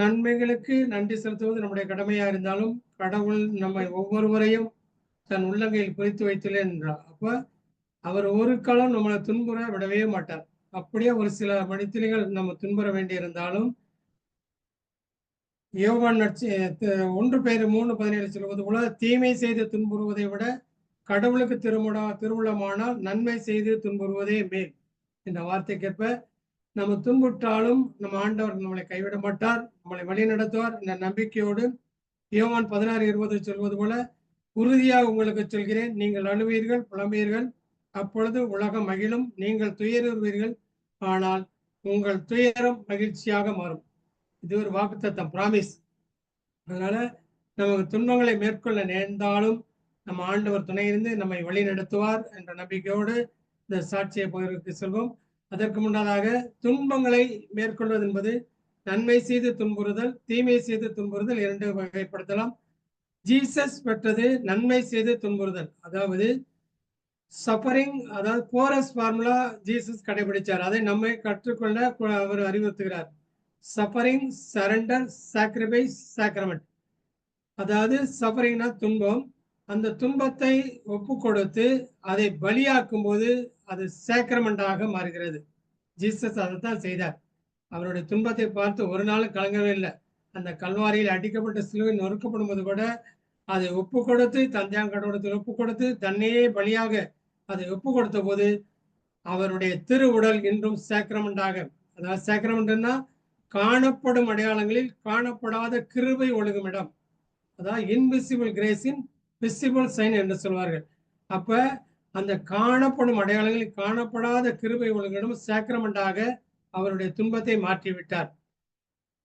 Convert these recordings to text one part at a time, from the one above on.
நன்மைகளுக்கு நன்றி செலுத்துவது நம்முடைய கடமையா இருந்தாலும் கடவுள் நம்மை ஒவ்வொருவரையும் தன் உள்ளங்கையில் குறித்து வைத்துள்ளேன் என்றார். அப்ப அவர் ஒரு காலம் நம்மளை துன்புற விடவே மாட்டார். அப்படியே ஒரு சில மனிதர்கள் நம்ம துன்புற வேண்டியிருந்தாலும் யோவான் நட்ச ஒன்று பேர் மூணு பதினேழு சொல்வது போல தீமை செய்து துன்புறுவதை விட கடவுளுக்கு திருமுடா திருவுளமானால் நன்மை செய்து துன்புறுவதே மேல். இந்த வார்த்தைக்கேற்ப நம்ம துன்புற்றாலும் நம்ம ஆண்டவர் நம்மளை கைவிட மாட்டார் நம்மளை வழி நடத்துவார் என்ற நம்பிக்கையோடு யோவான் பதினாறு இருபது சொல்வது போல உறுதியாக உங்களுக்கு சொல்கிறேன் நீங்கள் அழுவீர்கள் புலம்பீர்கள் அப்பொழுது உலகம் மகிழும் நீங்கள் துயருவீர்கள் ஆனால் உங்கள் துயரம் மகிழ்ச்சியாக மாறும். இது ஒரு வாக்குத்தத்தம் பிராமிஸ் அதனால நமக்கு துன்பங்களை மேற்கொள்ள நேர்ந்தாலும் நம்ம ஆண்டவர் துணை இருந்து நம்மை வழி நடத்துவார் என்ற நம்பிக்கையோடு இந்த சாட்சியை பகிர்வுக்கு செல்வோம் அதற்கு முன்னதாக துன்பங்களை மேற்கொள்வது என்பது நன்மை செய்து துன்புறுதல் தீமை செய்து துன்புறுதல் இரண்டு வகைப்படுத்தலாம். ஜீசஸ் பெற்றது நன்மை செய்து துன்புறுதல். அதாவது சஃபரிங் அதாவது போரஸ் ஃபார்முலா ஜீசஸ் கடைபிடிச்சார். அதை நம்மை கற்றுக்கொள்ள அவர் அறிவுறுத்துகிறார். சஃபரிங் சரண்டர் சாக்ரிஃபைஸ் சாக்ரமெண்ட் அதாவது சஃபரிங்னா துன்பம். அந்த துன்பத்தை ஒப்பு கொடுத்து அதை பலியாக்கும் போது அது சேக்கரமெண்டாக மாறுகிறது. ஜீசஸ் அதைத்தான் செய்தார். அவருடைய துன்பத்தை பார்த்து ஒரு நாளும் கலங்கவே இல்லை. அந்த கல்வாரியில் அடிக்கப்பட்ட சிலுவை நொறுக்கப்படும் போது கூட அதை ஒப்பு கொடுத்து தந்தையாங்கடத்தில் ஒப்பு கொடுத்து தன்னையே பலியாக அதை ஒப்பு கொடுத்த போது அவருடைய திருவுடல் இன்றும் சேக்ரமெண்டாக அதாவது சேக்ரமெண்ட்னா காணப்படும் அடையாளங்களில் காணப்படாத கிருபை ஒழுகும் இடம். அதாவது இன்விசிபிள் கிரேஸின் விசிபிள் சைன் என்று சொல்வார்கள். அப்ப அந்த காணப்படும் அடையாளங்களில் காணப்படாத கிருபை உலகிடம் சேக்ரமெண்டாக அவருடைய துன்பத்தை மாற்றி விட்டார்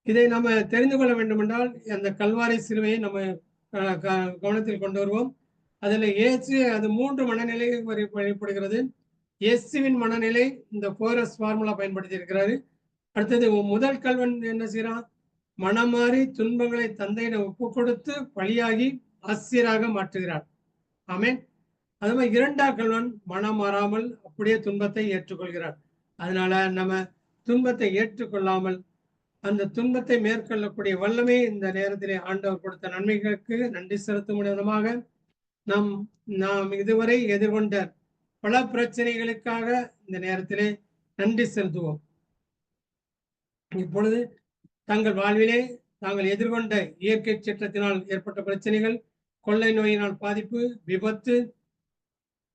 இதை நம்ம தெரிந்து கொள்ள வேண்டுமென்றால் அந்த கல்வாரி சிறுவையை நம்ம க- கவனத்தில் கொண்டு வருவோம். அதில் இயேசு அது மூன்று மனநிலை வரி- வெளிப்படுகிறது இயேசுவின் மனநிலை இந்த போரஸ் ஃபார்முலா பயன்படுத்தி இருக்கிறாரு அடுத்தது முதல் கல்வன் என்ன செய்யறான் மனம் மாறி துன்பங்களை தந்தையிடம் ஒப்பு கொடுத்து பலியாகி ஆசிரியராக மாற்றுகிறார் ஆமேன். அது மாதிரி இரண்டாம் கல்வன் மனம் மாறாமல் அப்படியே துன்பத்தை ஏற்றுக்கொள்கிறார். அதனால நம்ம துன்பத்தை ஏற்றுக்கொள்ளாமல் அந்த துன்பத்தை மேற்கொள்ளக்கூடிய வல்லமே இந்த நேரத்திலே ஆண்டவர் கொடுத்த நன்மைகளுக்கு நன்றி செலுத்தும் விதமாக நாம் நாம் இதுவரை எதிர்கொண்ட பல பிரச்சனைகளுக்காக இந்த நேரத்திலே நன்றி செலுத்துவோம். இப்பொழுது தங்கள் வாழ்விலே தாங்கள் எதிர்கொண்ட இயற்கை சீற்றத்தினால் ஏற்பட்ட பிரச்சனைகள் கொள்ளை நோயினால் பாதிப்பு விபத்து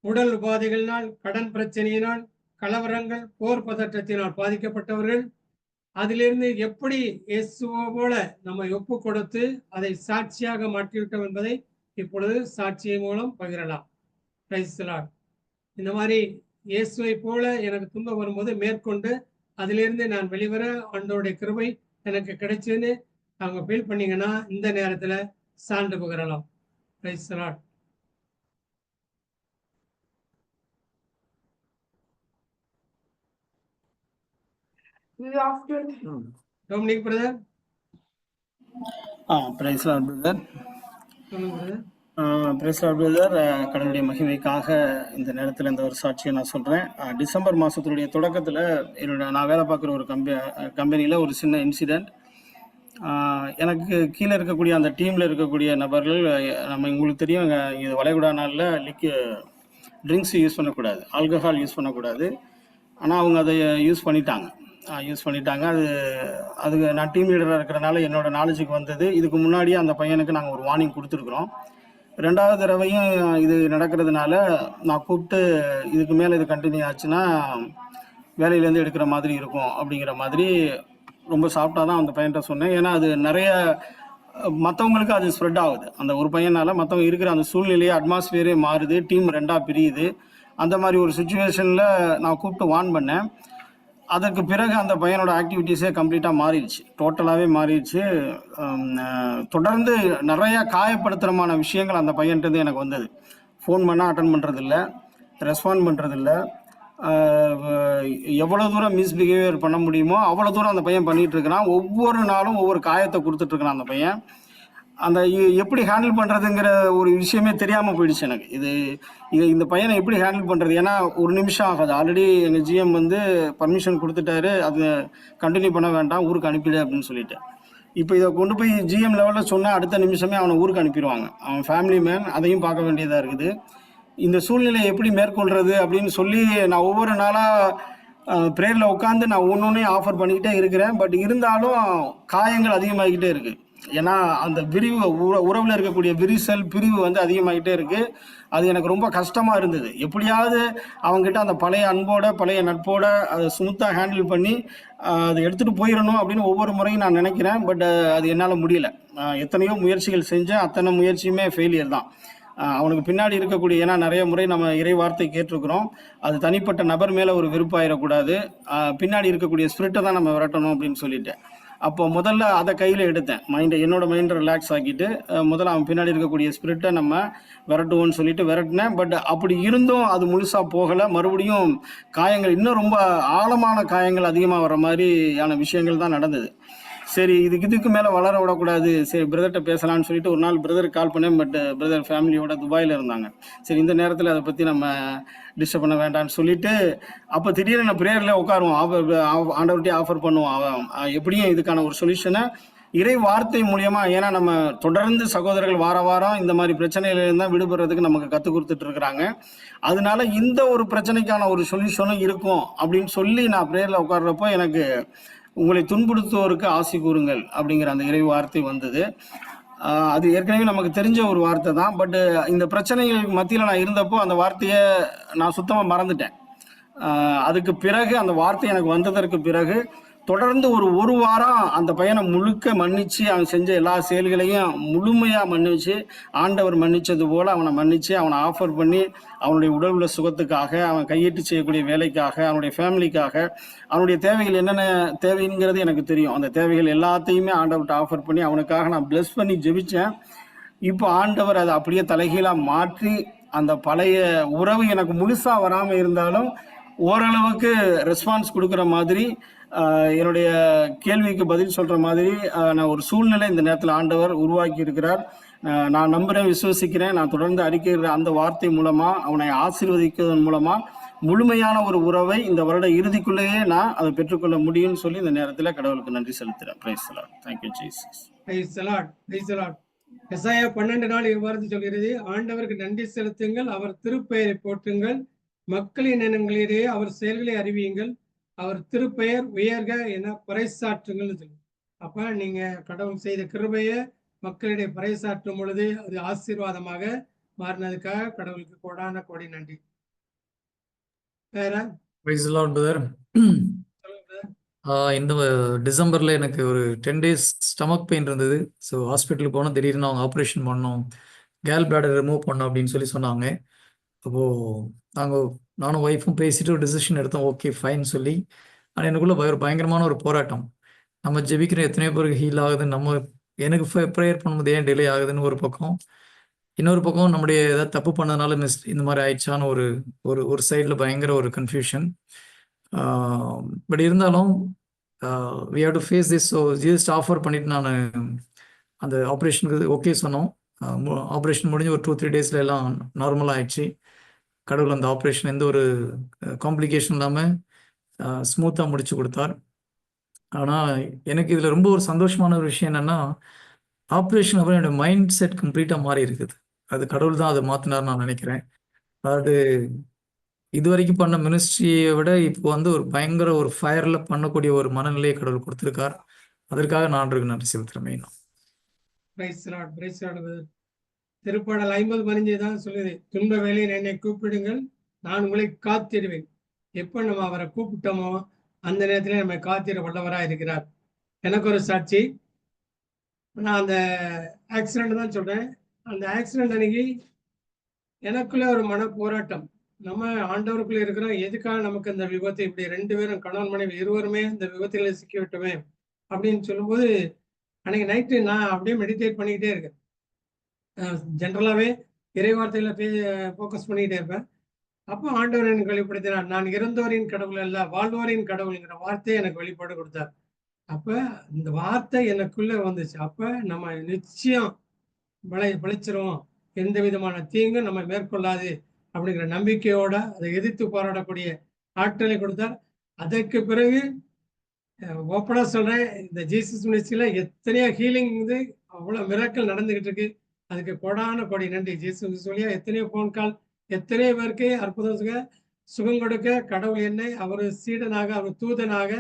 உடல் உபாதைகளினால் கடன் பிரச்சனையினால் கலவரங்கள் போர் பதற்றத்தினால் பாதிக்கப்பட்டவர்கள் அதிலிருந்து எப்படி இயேசுவோ போல நம்ம ஒப்பு கொடுத்து அதை சாட்சியாக மாற்றிவிட்டோம் என்பதை இப்பொழுது சாட்சியை மூலம் பகிரலாம். இந்த மாதிரி இயேசுவை போல எனக்கு துன்பம் வரும்போது மேற்கொண்டு அதிலிருந்து நான் வெளிவர அன்றோடைய கிருபை எனக்கு கிடைச்சுன்னு அவங்க ஃபீல் பண்ணீங்கன்னா இந்த நேரத்துல சான்று பகிரலாம். Praise We after brother ah praise Lord brother praise Lord brother கடவுளுடைய மகிமைக்காக இந்த நேரத்தில் இந்த ஒரு சாட்சியை நான் சொல்கிறேன் டிசம்பர் மாதத்துடைய தொடக்கத்தில் என்னோட நான் வேலை பார்க்குற ஒரு கம்பெ கம்பெனியில் ஒரு சின்ன இன்சிடெண்ட் எனக்கு கீழே இருக்கக்கூடிய அந்த டீமில் இருக்கக்கூடிய நபர்கள் நம்ம உங்களுக்கு தெரியும் இங்க இது வளைகுடா நாளில் லிக்கு ட்ரிங்க்ஸ் யூஸ் பண்ணக்கூடாது ஆல்கஹால் யூஸ் பண்ணக்கூடாது. ஆனால் அவங்க அதை யூஸ் பண்ணிட்டாங்க. யூஸ் பண்ணிட்டாங்க. அது அதுக்கு நான் டீம் லீடராக இருக்கிறனால என்னோட நாலேஜுக்கு வந்தது. இதுக்கு முன்னாடியே அந்த பையனுக்கு நாங்கள் ஒரு வார்னிங் கொடுத்துருக்குறோம். ரெண்டாவது தடவையும் இது நடக்கிறதுனால நான் கூப்பிட்டு இதுக்கு மேலே இது கண்டினியூ ஆச்சுன்னா வேலையிலேருந்து எடுக்கிற மாதிரி இருக்கும் அப்படிங்கிற மாதிரி ரொம்ப சாஃப்டாக தான் அந்த பையன்கிட்ட சொன்னேன். ஏன்னா அது நிறைய மற்றவங்களுக்கு அது ஸ்ப்ரெட் ஆகுது. அந்த ஒரு பையனால் மற்றவங்க இருக்கிற அந்த சூழ்நிலையே அட்மாஸ்பியரே மாறுது டீம் ரெண்டாக பிரியுது. அந்த மாதிரி ஒரு சுச்சுவேஷனில் நான் கூப்பிட்டு வார்ன் பண்ணேன். அதற்கு பிறகு அந்த பையனோட ஆக்டிவிட்டீஸே கம்ப்ளீட்டாக மாறிடுச்சு. டோட்டலாகவே மாறிடுச்சு. தொடர்ந்து நிறையா காயப்படுத்துகிறமான விஷயங்கள் அந்த பையன்ட்டு எனக்கு வந்தது. ஃபோன் பண்ணால் அட்டன் பண்ணுறதில்ல ரெஸ்பாண்ட் பண்ணுறதில்ல எவ்வளோ தூரம் மிஸ்பிஹேவியர் பண்ண முடியுமோ அவ்வளோ தூரம் அந்த பையன் பண்ணிகிட்டு இருக்கிறான் ஒவ்வொரு நாளும் ஒவ்வொரு காயத்தை கொடுத்துட்ருக்கிறான் அந்த பையன். அந்த எப்படி ஹேண்டில் பண்ணுறதுங்கிற ஒரு விஷயமே தெரியாமல் போயிடுச்சு எனக்கு. இது இது இந்த பையனை எப்படி ஹேண்டில் பண்ணுறது ஏன்னா ஒரு நிமிஷம் ஆகாது. ஆல்ரெடி எங்கள் ஜிஎம் வந்து பர்மிஷன் கொடுத்துட்டாரு. அது கண்டினியூ பண்ண வேண்டாம். ஊருக்கு அனுப்பிடு அப்படின்னு சொல்லிட்டு. இப்போ இதை கொண்டு போய் ஜிஎம் லெவலில் சொன்னால் அடுத்த நிமிஷமே அவனை ஊருக்கு அனுப்பிடுவாங்க. அவன் ஃபேமிலி மேன் அதையும் பார்க்க வேண்டியதாக இருக்குது. இந்த சூழ்நிலையை எப்படி மேற்கொள்கிறது அப்படின்னு சொல்லி நான் ஒவ்வொரு நாளாக ப்ரேயரில் உட்காந்து நான் ஒன்று ஒன்றையும் ஆஃபர் பண்ணிக்கிட்டே இருக்கிறேன். பட் இருந்தாலும் காயங்கள் அதிகமாகிக்கிட்டே இருக்குது ஏன்னா அந்த விரிவு உற உறவில் இருக்கக்கூடிய விரிசல் பிரிவு வந்து அதிகமாகிட்டே இருக்குது அது எனக்கு ரொம்ப கஷ்டமாக இருந்தது. எப்படியாவது அவங்ககிட்ட அந்த பழைய அன்போட பழைய நட்போட அதை ஸ்மூத்தாக ஹேண்டில் பண்ணி அதை எடுத்துகிட்டு போயிடணும் அப்படின்னு ஒவ்வொரு முறையும் நான் நினைக்கிறேன். பட் அது என்னால் முடியல. எத்தனையோ முயற்சிகள் செஞ்சேன். அத்தனை முயற்சியுமே ஃபெயிலியர் தான். அவனுக்கு பின்னாடி இருக்கக்கூடிய ஏன்னா நிறைய முறை நம்ம இறை வார்த்தை கேட்டிருக்கிறோம். அது தனிப்பட்ட நபர் மேலே ஒரு விருப்பாயிடக்கூடாது பின்னாடி இருக்கக்கூடிய ஸ்பிரிட்டை தான் நம்ம விரட்டணும் அப்படின்னு சொல்லிட்டு அப்போ முதல்ல அதை கையில் எடுத்தேன். மைண்டை என்னோட மைண்டை ரிலாக்ஸ் ஆக்கிட்டு முதல்ல அவன் பின்னாடி இருக்கக்கூடிய ஸ்பிரிட்டை நம்ம விரட்டுவோம்னு சொல்லிட்டு விரட்டினேன். பட் அப்படி இருந்தும் அது முழுசாக போகலை. மறுபடியும் காயங்கள் இன்னும் ரொம்ப ஆழமான காயங்கள் அதிகமாக வர மாதிரியான விஷயங்கள் தான் நடந்தது. சரி இதுக்கு இதுக்கு மேலே வளர விடக்கூடாது. சரி பிரதர்கிட்ட பேசலாம்னு சொல்லிட்டு ஒரு நாள் பிரதர் கால் பண்ணேன் பட் பிரதர் ஃபேமிலியோட துபாயில் இருந்தாங்க. சரி இந்த நேரத்தில் அதை பற்றி நம்ம டிஸ்டர்ப் பண்ண வேண்டாம்னு சொல்லிட்டு அப்போ திடீர்னு நான் ப்ரேயரில் உட்காருவோம். ஆஃபர் ஆஃபர் பண்ணுவோம். எப்படியும் இதுக்கான ஒரு சொல்யூஷனை இறை வார்த்தை மூலியமா ஏன்னா நம்ம தொடர்ந்து சகோதரர்கள் வார வாரம் இந்த மாதிரி பிரச்சனையில இருந்தால் விடுபடுறதுக்கு நமக்கு கற்றுக் கொடுத்துட்டு இருக்கிறாங்க. அதனால இந்த ஒரு பிரச்சனைக்கான ஒரு சொல்யூஷனும் இருக்கும் அப்படின்னு சொல்லி நான் ப்ரேயரில் உட்கார்றப்போ எனக்கு உங்களை துன்புறுத்துவோருக்கு ஆசி கூறுங்கள் அப்படிங்கிற அந்த இறை வார்த்தை வந்தது. அது ஏற்கனவே நமக்கு தெரிஞ்ச ஒரு வார்த்தை தான். பட்டு இந்த பிரச்சனைகளுக்கு மத்தியில் நான் இருந்தப்போ அந்த வார்த்தையை நான் சுத்தமாக மறந்துட்டேன். அதுக்கு பிறகு அந்த வார்த்தை எனக்கு வந்ததற்கு பிறகு தொடர்ந்து ஒரு ஒரு வாரம் அந்த பையனை முழுக்க மன்னிச்சு அவன் செஞ்ச எல்லா செயல்களையும் முழுமையாக மன்னிச்சு ஆண்டவர் மன்னிச்சது போல அவனை மன்னிச்சு அவனை ஆஃபர் பண்ணி அவனுடைய உடல் உள்ள சுகத்துக்காக அவன் கையெட்டு செய்யக்கூடிய வேலைக்காக அவனுடைய ஃபேமிலிக்காக அவனுடைய தேவைகள் என்னென்ன தேவைங்கிறது எனக்கு தெரியும். அந்த தேவைகள் எல்லாத்தையுமே ஆண்டவர்கிட்ட ஆஃபர் பண்ணி அவனுக்காக நான் பிளஸ் பண்ணி ஜெபிச்சேன். இப்போ ஆண்டவர் அதை அப்படியே தலைகீழாக மாற்றி அந்த பழைய உறவு எனக்கு முழுசாக வராமல் இருந்தாலும் ஓரளவுக்கு ரெஸ்பான்ஸ் கொடுக்குற மாதிரி என்னுடைய கேள்விக்கு பதில் சொல்கிற மாதிரி நான் ஒரு சூழ்நிலை இந்த நேரத்தில் ஆண்டவர் உருவாக்கி இருக்கிறார் நான் நம்புகிறேன் விசுவசிக்கிறேன். நான் தொடர்ந்து அறிக்கைகிற அந்த வார்த்தை மூலமாக அவனை ஆசீர்வதிக்கிறதன் மூலமாக முழுமையான ஒரு உறவை இந்த வருட இறுதிக்குள்ளேயே நான் அதை பெற்றுக்கொள்ள முடியும்னு சொல்லி இந்த நேரத்தில் கடவுளுக்கு நன்றி செலுத்துகிறேன் praise thank you Jesus praise the Lord praise the Lord Isaiah பன்னெண்டு நாள் இவ்வாறு சொல்கிறது ஆண்டவருக்கு நன்றி செலுத்துங்கள் அவர் திருப்பெயரை போற்றுங்கள். மக்களின் இனங்களிடையே அவர் செயல்களை அறிவியுங்கள். அவர் திருப்பெயர் உயர்க என பறைசாற்றுங்கள்னு சொல்லு. அப்ப நீங்க கடவுள் செய்த கிருபையை மக்களிடையே பறைசாற்றும் பொழுது அது ஆசீர்வாதமாக மாறினதுக்காக கடவுளுக்கு கோடான கோடி நன்றி. வேற. இந்த டிசம்பரில் எனக்கு ஒரு டென் டேஸ் ஸ்டமக் பெயின் இருந்தது. ஸோ ஹாஸ்பிட்டலுக்கு போனால் திடீர்னு அவங்க ஆப்ரேஷன் பண்ணோம். கேல் பிளாடர் ரிமூவ் பண்ணோம் அப்படின்னு சொல்லி சொன்னாங்க. அப்போது நாங்கள் நானும் ஒய்ஃபும் பேசிட்டு ஒரு டிசிஷன் எடுத்தோம். ஓகே ஃபைன் சொல்லி. ஆனால் எனக்குள்ளே ஒரு பயங்கரமான ஒரு போராட்டம். நம்ம ஜெபிக்கிற எத்தனையோ பேருக்கு ஹீல் ஆகுது. நம்ம எனக்கு ப்ரேயர் பண்ணும்போது ஏன் டிலே ஆகுதுன்னு ஒரு பக்கம். இன்னொரு பக்கம் நம்முடைய ஏதாவது தப்பு பண்ணதுனால மிஸ் இந்த மாதிரி ஆயிடுச்சான்னு ஒரு ஒரு ஒரு சைடில் பயங்கர ஒரு கன்ஃபியூஷன் பட் இருந்தாலும் we have to face this so GST offer பண்ணிட்டு நான் அந்த ஆப்ரேஷனுக்கு ஓகே சொன்னோம். ஆப்ரேஷன் முடிஞ்சு ஒரு டூ த்ரீ டேஸில் எல்லாம் நார்மலாக ஆயிடுச்சு. கடவுள் அந்த ஆப்ரேஷன் எந்த ஒரு காம்ப்ளிகேஷன் இல்லாமல் ஸ்மூத்தாக முடிச்சு கொடுத்தார். ஆனால் எனக்கு இதில் ரொம்ப ஒரு சந்தோஷமான ஒரு விஷயம் என்னென்னா ஆப்ரேஷன் அப்புறம் என்னோட மைண்ட் செட் கம்ப்ளீட்டாக மாறி இருக்குது. அது கடவுள் தான் அதை மாற்றினார் நான் நினைக்கிறேன். அதாவது இது வரைக்கும் பண்ண மினிஸ்ட்ரியை விட இப்போ வந்து ஒரு பயங்கர ஒரு ஃபயரில் பண்ணக்கூடிய ஒரு மனநிலையை கடவுள் கொடுத்துருக்கார். அதற்காக நான் இருக்கு நன்றி செலுத்துகிறேன் மெயினாக திருப்பாடல் ஐம்பது பதினஞ்சு தான் சொல்லுது துன்ப வேலையில் என்னை கூப்பிடுங்கள் நான் உங்களை காத்திடுவேன். எப்போ நம்ம அவரை கூப்பிட்டோமோ அந்த நேரத்தில் நம்ம காத்திட வல்லவரா இருக்கிறார். எனக்கு ஒரு சாட்சி. நான் அந்த ஆக்சிடென்ட் தான் சொல்றேன். அந்த ஆக்சிடென்ட் அன்னைக்கு எனக்குள்ள ஒரு மன போராட்டம் நம்ம ஆண்டவருக்குள்ள இருக்கிறோம். எதுக்காக நமக்கு இந்த விபத்து? இப்படி ரெண்டு பேரும் கணவன் மனைவி இருவருமே இந்த விபத்துல சிக்கி விட்டோமே அப்படின்னு சொல்லும்போது அன்னைக்கு நைட்டு நான் அப்படியே மெடிடேட் பண்ணிக்கிட்டே இருக்கேன். ஜென்ரலாகவே இறைவார்த்தையில பே ஃபோக்கஸ் பண்ணிக்கிட்டே இருப்பேன். அப்போ ஆண்டவர் எனக்கு வெளிப்படுத்தினார். நான் இறந்தோரின் கடவுள் அல்ல வாழ்வோரின் கடவுள்ங்கிற வார்த்தையை எனக்கு வெளிப்பாடு கொடுத்தார். அப்ப இந்த வார்த்தை எனக்குள்ள வந்துச்சு. அப்ப நம்ம நிச்சயம் விளை விளைச்சிரும் எந்த விதமான தீங்கும் நம்ம மேற்கொள்ளாது அப்படிங்கிற நம்பிக்கையோட அதை எதிர்த்து போராடக்கூடிய ஆற்றலை கொடுத்தார். அதற்கு பிறகு ஓப்பனாக சொல்கிறேன் இந்த ஜீசஸ் மினிஸ்ட்ரியில எத்தனையோ ஹீலிங் வந்து அவ்வளவு மிராக்கள் நடந்துகிட்டு இருக்கு. அதுக்கு கொடான கொடி நன்றி. ஜீசஸ் சொல்லியா எத்தனையோ ஃபோன் கால் எத்தனையோ பேருக்கு அற்புதம் சுக சுகம் கொடுக்க கடவுள் என்னை அவர் சீடனாக அவர் தூதனாக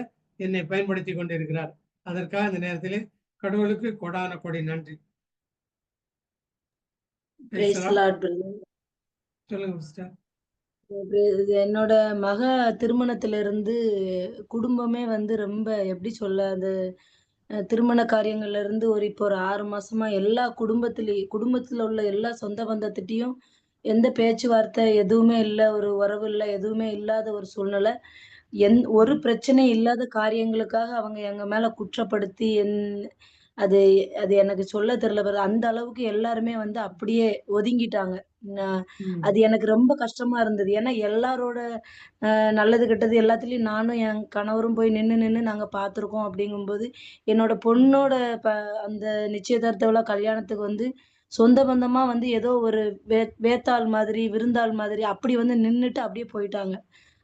என்னை பயன்படுத்தி கொண்டிருக்கிறார். அதற்காக இந்த நேரத்திலே கடவுளுக்கு கொடான கொடி நன்றி. சொல்லுங்க சிஸ்டர் என்னோட மக திருமணத்துல இருந்து குடும்பமே வந்து ரொம்ப எப்படி சொல்ல அந்த திருமண காரியங்கள்ல இருந்து ஒரு இப்போ ஒரு ஆறு மாசமா எல்லா குடும்பத்திலயும் குடும்பத்துல உள்ள எல்லா சொந்த பந்தத்திட்டையும் எந்த பேச்சுவார்த்தை எதுவுமே இல்லை ஒரு உறவு இல்லை எதுவுமே இல்லாத ஒரு சூழ்நிலை. எந் ஒரு பிரச்சனை இல்லாத காரியங்களுக்காக அவங்க எங்க மேல குற்றப்படுத்தி என் அது அது எனக்கு சொல்ல தெரியல பாரு. அந்த அளவுக்கு எல்லாருமே வந்து அப்படியே ஒதுங்கிட்டாங்க. நான் அது எனக்கு ரொம்ப கஷ்டமா இருந்தது. ஏன்னா எல்லாரோட நல்லது கெட்டது எல்லாத்துலயும் நானும் என் கணவரும் போய் நின்னு நின்னு நாங்க பார்த்திருக்கோம் அப்படிங்கும்போது என்னோட பொண்ணோட ப அந்த நிச்சயதார்த்த விழா கல்யாணத்துக்கு வந்து சொந்த பந்தமா வந்து ஏதோ ஒரு வே வேத்தாள் மாதிரி விருந்தாள் மாதிரி அப்படி வந்து நின்னுட்டு அப்படியே போயிட்டாங்க.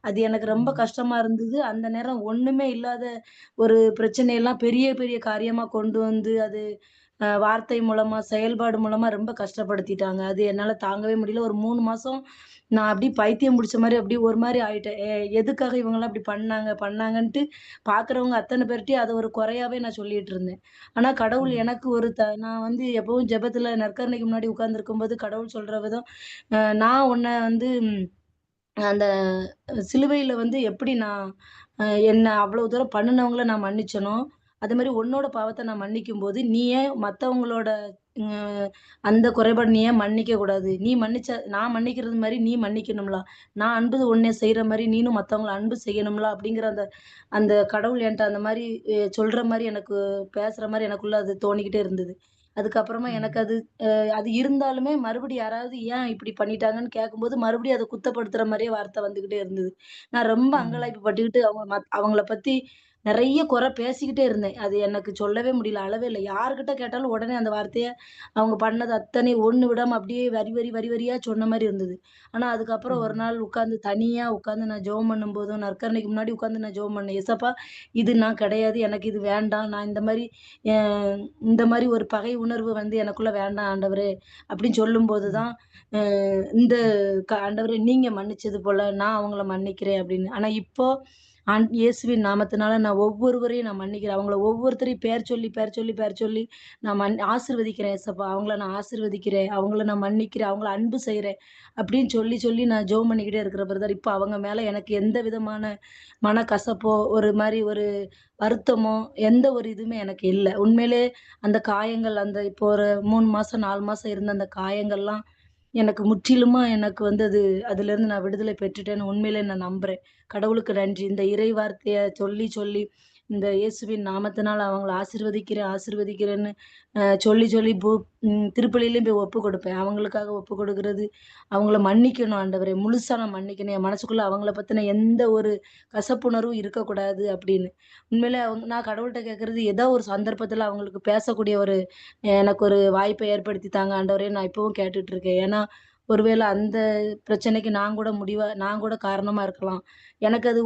அது எனக்கு ரொம்ப கஷ்டமா இருந்தது. அந்த நேரம் ஒண்ணுமே இல்லாத ஒரு பிரச்சனையெல்லாம் பெரிய பெரிய காரியமா கொண்டு வந்து அது வார்த்தை மூலமா செயல்பாடு மூலமா ரொம்ப கஷ்டப்படுத்திட்டாங்க. அது என்னால தாங்கவே முடியல. ஒரு மூணு மாசம் நான் அப்படி பைத்தியம் பிடிச்ச மாதிரி அப்படி ஒரு மாதிரி ஆயிட்டேன். எதுக்காக இவங்கெல்லாம் அப்படி பண்ணாங்க பண்ணாங்கன்ட்டு பாக்குறவங்க அத்தனை பேர்ட்டையும் அதை ஒரு குறையாவே நான் சொல்லிட்டு இருந்தேன். ஆனா கடவுள். எனக்கு ஒரு த நான் வந்து எப்பவும் ஜெபத்துல நற்கரணைக்கு முன்னாடி உட்கார்ந்து இருக்கும்போது கடவுள் சொல்ற விதம் நான் உன்னை வந்து அந்த சிலுவையில் வந்து எப்படி நான் என்னை என்ன தூரம் பண்ணினவங்கள நான் மன்னிச்சனோ அது மாதிரி உன்னோட பாவத்தை நான் மன்னிக்கும் போது நீ ஏன் மற்றவங்களோட அந்த குறைபாடு நீ ஏன் மன்னிக்க கூடாது? நீ மன்னிச்ச நான் மன்னிக்கிறது மாதிரி நீ மன்னிக்கணும்ல? நான் அன்பு உன்னே செய்கிற மாதிரி நீனும் மற்றவங்கள அன்பு செய்யணும்ல? அப்படிங்கிற அந்த அந்த கடவுள் என்கிட்ட அந்த மாதிரி சொல்கிற மாதிரி எனக்கு பேசுகிற மாதிரி எனக்குள்ள அது தோணிக்கிட்டே இருந்தது. அதுக்கப்புறமா. எனக்கு அது அஹ், அது இருந்தாலுமே மறுபடியும் யாராவது ஏன் இப்படி பண்ணிட்டாங்கன்னு கேட்கும்போது மறுபடியும் அதை குத்தப்படுத்துற மாதிரியே வார்த்தை வந்துகிட்டே இருந்தது நான் ரொம்ப. அங்கலாய்ப்பு பட்டுக்கிட்டு அவங்க மத்- அவங்கள பத்தி நிறைய குறை பேசிக்கிட்டே இருந்தேன். அது எனக்கு சொல்லவே முடியல அளவே இல்லை. யாருக்கிட்ட கேட்டாலும் உடனே அந்த வார்த்தைய அவங்க பண்ணது அத்தனை ஒண்ணு விடாம அப்படியே வரி வரி வரி வரியா சொன்ன மாதிரி இருந்தது. ஆனா அதுக்கப்புறம் ஒரு. நாள் உட்கார்ந்து தனியா உட்கார்ந்து நான் ஜெபம் பண்ணும் போதும் நற்கரணைக்கு முன்னாடி உட்கார்ந்து நான் ஜெபம் பண்ணேன். எசப்பா இது நான் கிடையாது. எனக்கு இது வேண்டாம். நான் இந்த மாதிரி இந்த மாதிரி ஒரு பகை உணர்வு வந்து எனக்குள்ள வேண்டாம் ஆண்டவரே. அப்படின்னு சொல்லும் ம். போதுதான் அஹ், இந்த ஆண்டவரே நீங்க மன்னிச்சது போல நான் அவங்கள மன்னிக்கிறேன் அப்படின்னு. ஆனா இப்போ ஆண் இயேசுவின் நாமத்தினால நான் ஒவ்வொருவரையும் நான் மன்னிக்கிறேன். அவங்கள ஒவ்வொருத்தரையும் பேர் சொல்லி பேர் சொல்லி பேர் சொல்லி நான் மண் ஆசிர்வதிக்கிறேன் ஏசப்பா. அவங்கள நான் ஆசிர்வதிக்கிறேன். அவங்கள நான் மன்னிக்கிறேன். அவங்கள அன்பு செய்கிறேன். அப்படின்னு சொல்லி சொல்லி நான் ஜோம் பண்ணிக்கிட்டே இருக்கிற பிரதர் இப்போ அவங்க மேலே எனக்கு எந்த விதமான மனக்கசப்போ ஒரு மாதிரி ஒரு வருத்தமோ எந்த ஒரு இதுவுமே எனக்கு இல்லை. உண்மையிலே அந்த காயங்கள் அந்த இப்போ ஒரு மூணு மாசம் நாலு மாசம் இருந்த அந்த காயங்கள்லாம் எனக்கு முற்றிலுமா எனக்கு வந்து அது அதுல இருந்து நான் விடுதலை பெற்றுட்டேன்னு உண்மையிலே நான் நம்புறேன். கடவுளுக்கு நன்றி. இந்த இறை வார்த்தைய சொல்லி சொல்லி இந்த இயேசுவின் நாமத்தினால் அவங்கள ஆசிர்வதிக்கிறேன் ஆசிர்வதிக்கிறேன்னு சொல்லி சொல்லி பூ ம், திருப்பலியிலையும் போய் ஒப்பு கொடுப்பேன். அவங்களுக்காக ஒப்பு கொடுக்கறது அவங்கள மன்னிக்கணும் ஆண்டவரே. முழுசா நான் மன்னிக்கணும் என் மனசுக்குள்ள அவங்கள பத்தின எந்த ஒரு கசப்புணர்வும் இருக்கக்கூடாது அப்படின்னு. உண்மையிலே அவங்க நான் கடவுள்கிட்ட கேட்கறது ஏதோ ஒரு சந்தர்ப்பத்துல அவங்களுக்கு பேசக்கூடிய ஒரு எனக்கு ஒரு வாய்ப்பை ஏற்படுத்தி தாங்க ஆண்டவரே. நான் இப்பவும் கேட்டுட்டு இருக்கேன். ஏன்னா ஒருவேளை அந்த பிரச்சனைக்கு நான் கூட முடிவா நான் கூட காரணமா இருக்கலாம். எனக்கு அது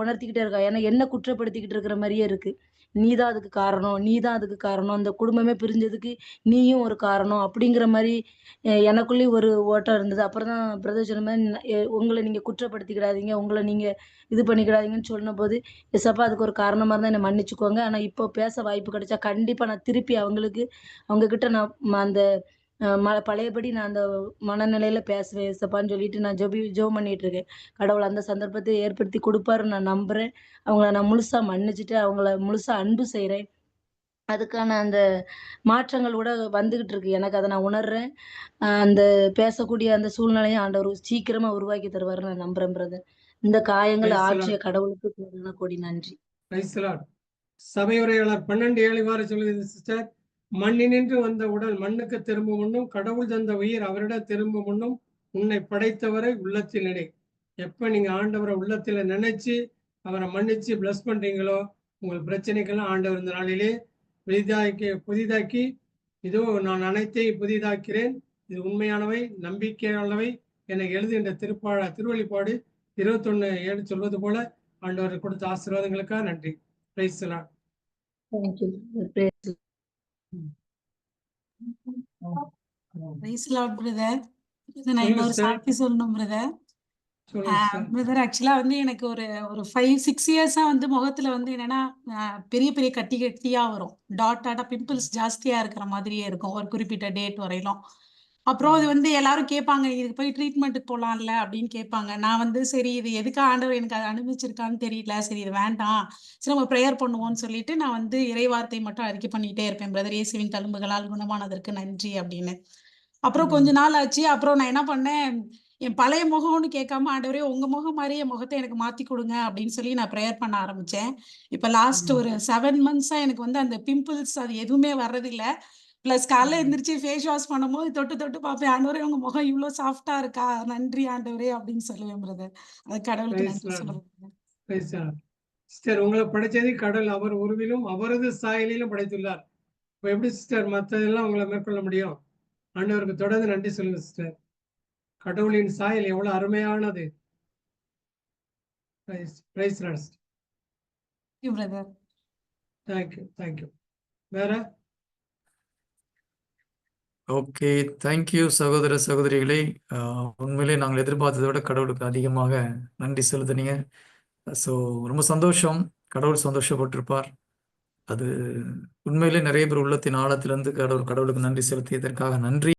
உணர்த்திக்கிட்டே இருக்கா? ஏன்னா என்ன குற்றப்படுத்திக்கிட்டு இருக்கிற மாதிரியே இருக்கு. நீதான் அதுக்கு காரணம் நீதான் அதுக்கு காரணம் அந்த குடும்பமே பிரிஞ்சதுக்கு நீயும் ஒரு காரணம் அப்படிங்கிற மாதிரி எனக்குள்ளேயும் ஒரு ஓட்டம் இருந்தது. அப்புறம் தான் பிரதர் சொன்ன மாதிரி உங்களை நீங்க குற்றப்படுத்திக்கிடாதீங்க உங்களை நீங்க இது பண்ணிக்கிடாதீங்கன்னு சொன்ன போது எசப்பா அதுக்கு ஒரு காரணமா இருந்தா என்னை மன்னிச்சுக்கோங்க. ஆனா இப்போ பேச வாய்ப்பு கிடைச்சா கண்டிப்பா நான் திருப்பி அவங்களுக்கு அவங்க கிட்ட நான் அந்த ம பழையபடி நான் அந்த மனநிலையில பேசுவேன். ஏசப்பான்னு சொல்லிட்டு நான் ஜெபி ஜெபம் பண்ணிட்டு இருக்கேன் கடவுள் அந்த சந்தர்ப்பத்தை ஏற்படுத்தி கொடுப்பாருன்னு நான் நம்புறேன். அவங்கள நான் முழுசா மன்னிச்சுட்டு அவங்கள முழுசா அன்பு செய்றேன். அதுக்கான அந்த மாற்றங்கள் கூட வந்துகிட்டு இருக்கு எனக்கு அதை நான் உணர்றேன். அந்த பேசக்கூடிய அந்த சூழ்நிலையும் ஆண்டவர் சீக்கிரமா உருவாக்கி தருவாருன்னு நான் நம்புறேன் பிரதர். இந்த காயங்களை ஆற்றிய Lord. கடவுளுக்கு கோடி நன்றி. சபையுரையாளர் பன்னெண்டு ஏழு வார சொல்லுது சிஸ்டர். மண்ணினின்று வந்த உடல் மண்ணுக்கு திரும்பும் முன்னும் கடவுள் தந்த உயிர் அவரிடம் திரும்பும் முன்னும் உன்னை படைத்தவரை உள்ளத்தில் நினை எப்ப நீங்க ஆண்டவரை உள்ளத்துல நினைச்சு அவரை மன்னிச்சு பிளஸ் பண்றீங்களோ உங்கள் பிரச்சனைக்கெல்லாம் ஆண்டவர் இந்த நாளிலே புதிதாக்கி புதிதாக்கி இதோ நான் அனைத்தையும் புதிதாக்கிறேன். இது உண்மையானவை நம்பிக்கையானவை என எழுதுகின்ற திருப்பாழ திருவழிப்பாடு இருபத்தொன்னு ஏழு சொல்வது போல ஆண்டவர் கொடுத்த ஆசீர்வாதங்களுக்காக நன்றி. பிரைஸ் தேங்க்யூ சாட்சி சொல்லணும் பிரதர். பிரதர் ஆக்சுவலா வந்து எனக்கு ஒரு ஒரு ஃபைவ் சிக்ஸ் இயர்ஸா வந்து முகத்துல வந்து என்னன்னா பெரிய பெரிய கட்டி கட்டியா வரும். டாட் டாட்டா பிம்பிள்ஸ் ஜாஸ்தியா இருக்கிற மாதிரியே இருக்கும். ஒரு குறிப்பிட்ட டேட் வரையிலும். அப்புறம் அது வந்து எல்லாரும் கேட்பாங்க இதுக்கு போய் ட்ரீட்மெண்ட்டுக்கு போலாம்ல அப்படின்னு கேட்பாங்க. நான் வந்து சரி இது எதுக்கு ஆண்டவர் எனக்கு அதை அனுபவிச்சிருக்கான்னு தெரியல. சரி இது வேண்டாம். சரி நம்ம ப்ரேயர் பண்ணுவோம்னு சொல்லிட்டு நான் வந்து இறைவார்த்தை மட்டும் அறிக்கை பண்ணிட்டே இருப்பேன் பிரதர் இயேசுவின் தழும்புகளால் குணமானதற்கு நன்றி அப்படின்னு. அப்புறம் கொஞ்ச நாள் ஆச்சு. அப்புறம் நான் என்ன பண்ணேன் என் பழைய முகம்னு கேட்காம ஆண்டவரே உங்க முகம் மாதிரி என் முகத்தை எனக்கு மாத்தி கொடுங்க அப்படின்னு சொல்லி நான் ப்ரேயர் பண்ண ஆரம்பிச்சேன். இப்ப லாஸ்ட் ஒரு செவன் மந்த்ஸா எனக்கு வந்து அந்த பிம்பிள்ஸ் அது எதுவுமே வர்றதில்ல. பிளஸ் காலைல எந்திரிச்சு ஃபேஸ் வாஷ் பண்ணும்போது தொட்டு தொட்டு பார்ப்பேன். ஆண்டவரே உங்க முகம் இவ்வளவு சாஃப்டா இருக்கா? நன்றி ஆண்டவரே அப்படின்னு சொல்லுவேன் பிரதர் அது கடவுளுக்கு நன்றி. சொல்றேன் சிஸ்டர் உங்களை படைச்சது கடவுள். அவர் உருவிலும் அவரது சாயலிலும் படைத்துள்ளார். இப்போ எப்படி சிஸ்டர் மற்றதெல்லாம் உங்களை மேற்கொள்ள முடியும். ஆண்டவருக்கு தொடர்ந்து நன்றி சொல்லுங்க சிஸ்டர் கடவுளின் சாயல் எவ்வளவு அருமையானது. Praise brother thank you thank you வேற? ஓகே தேங்க்யூ சகோதர சகோதரிகளே. உண்மையிலே நாங்கள் எதிர்பார்த்ததை விட கடவுளுக்கு அதிகமாக நன்றி செலுத்துனீங்க. ஸோ ரொம்ப சந்தோஷம். கடவுள் சந்தோஷப்பட்டிருப்பார். அது உண்மையிலே நிறைய பேர் உள்ளத்தின் ஆழத்திலிருந்து கடவுள் கடவுளுக்கு நன்றி செலுத்தியதற்காக நன்றி.